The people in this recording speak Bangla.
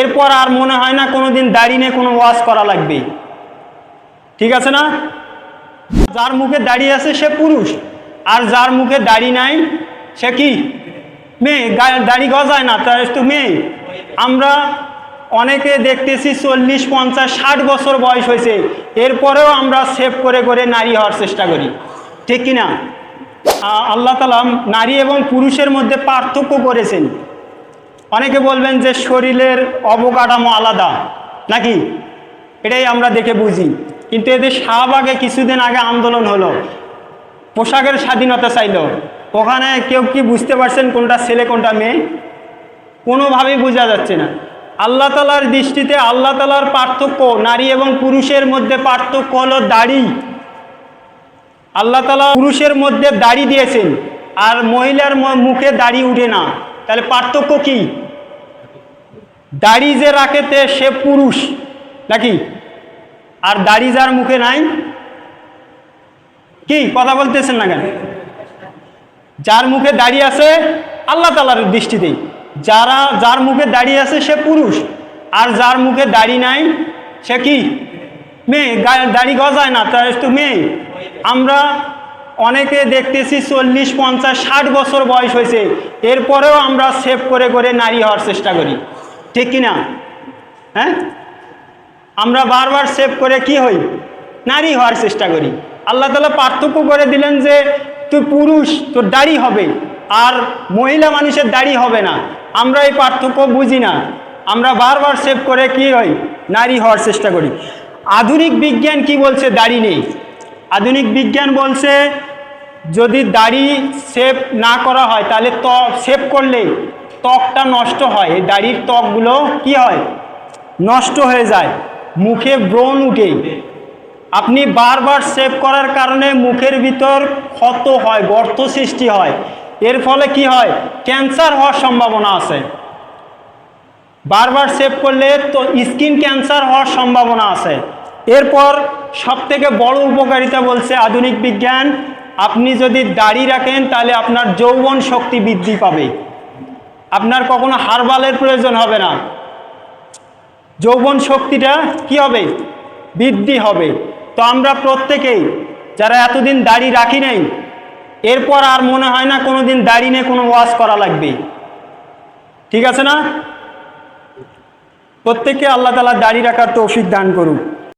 এরপর আর মনে হয় না কোনো দিন দাঁড়িয়ে নিয়ে কোনো ওয়াজ করা লাগবে। ঠিক আছে না? যার মুখে দাড়ি আছে সে পুরুষ, আর যার মুখে দাড়ি নাই সে কি? মেয়ে দাড়ি গজায় না, তার তো মেয়ে। আমরা অনেকে দেখতেছি চল্লিশ, পঞ্চাশ, ষাট বছর বয়স হয়েছে, এরপরেও আমরা সেভ করে করে নারী হওয়ার চেষ্টা করি। ঠিক কি না আল্লাহ তালা নারী এবং পুরুষের মধ্যে পার্থক্য করেছেন। অনেকে বলবেন যে শরীরের অবকাঠামো আলাদা, নাকি? এটাই আমরা দেখে বুঝি। কিন্তু এদের শাহবাগে কিছুদিন আগে আন্দোলন হলো। পোশাকের স্বাধীনতা চাইল। ওখানে কেউ কি বুঝতে পারছেন কোনটা ছেলে, কোনটা মেয়ে? কোনোভাবেই বোঝা যাচ্ছে না। আল্লাহ তালার দৃষ্টিতে আল্লাহ তালার পার্থক্য, নারী এবং পুরুষের মধ্যে পার্থক্য হলো দাড়ি। আল্লাহ তালা পুরুষের মধ্যে দাড়ি দিয়েছেন, আর মহিলার মুখে দাড়ি উঠে না। তাহলে পার্থক্য কি? দাড়ি যে রাখেতে সে পুরুষ, নাকি? আর দাড়ি যার মুখে নাই, কি কথা বলতেছেন না কেন? যার মুখে দাড়ি আছে, আল্লাহ তালার দৃষ্টিতেই। যারা, যার মুখে দাড়ি আছে সে পুরুষ, আর যার মুখে দাড়ি নাই, সে কি? মেয়ে দাড়ি গজায় না, তার তো মেয়ে। আমরা অনেকে দেখতেছি চল্লিশ, পঞ্চাশ, ষাট বছর বয়স হয়েছে, এরপরেও আমরা সেভ করে করে নারী হওয়ার চেষ্টা করি। ঠিক কি না? হ্যাঁ? আমরা বারবার সেভ করে কি হই? নারী হওয়ার চেষ্টা করি। আল্লাহ তালা পার্থক্য করে দিলেন যে, তুই পুরুষ, তোর দাড়ি হবে, আর মহিলা মানুষের দাড়ি হবে না। আমরা এই পার্থক্য বুঝি না। আমরা বারবার সেভ করে কি হই? নারী হওয়ার চেষ্টা করি। আধুনিক বিজ্ঞান কি বলছে? দাড়ি নেই। আধুনিক বিজ্ঞান বলছে, যদি দাড়ি সেভ না করা হয়, তাহলে ত্বক সেভ করলে ত্বকটা নষ্ট হয়। এই দাড়ির ত্বকগুলো কি হয়? নষ্ট হয়ে যায়। মুখে ব্রণ উঠে। আপনি বারবার সেভ করার কারণে মুখের ভিতর ক্ষত হয়, গর্ত সৃষ্টি হয়। এর ফলে কি হয়? ক্যান্সার হওয়ার সম্ভাবনা আছে। বারবার সেভ করলে তো স্কিন ক্যান্সার হওয়ার সম্ভাবনা আছে। এরপর সব থেকে বড় উপকারিতা বলছে আধুনিক বিজ্ঞান, আপনি যদি দাড়ি রাখেন তাহলে আপনার যৌবন শক্তি বৃদ্ধি পাবে। আপনার কখনো হারবালের প্রয়োজন হবে না। যৌবন শক্তিটা কি হবে? বৃদ্ধি হবে। তো আমরা প্রত্যেকেই যারা এতদিন দাড়ি রাখি নাই, এরপর আর মনে হয় না কোনো দিন দাড়ি নিয়ে কোনো ওয়াশ করা লাগবে। ঠিক আছে না? প্রত্যেককে আল্লাহ তালা দাড়ি রাখার তৌফিক দান করুক।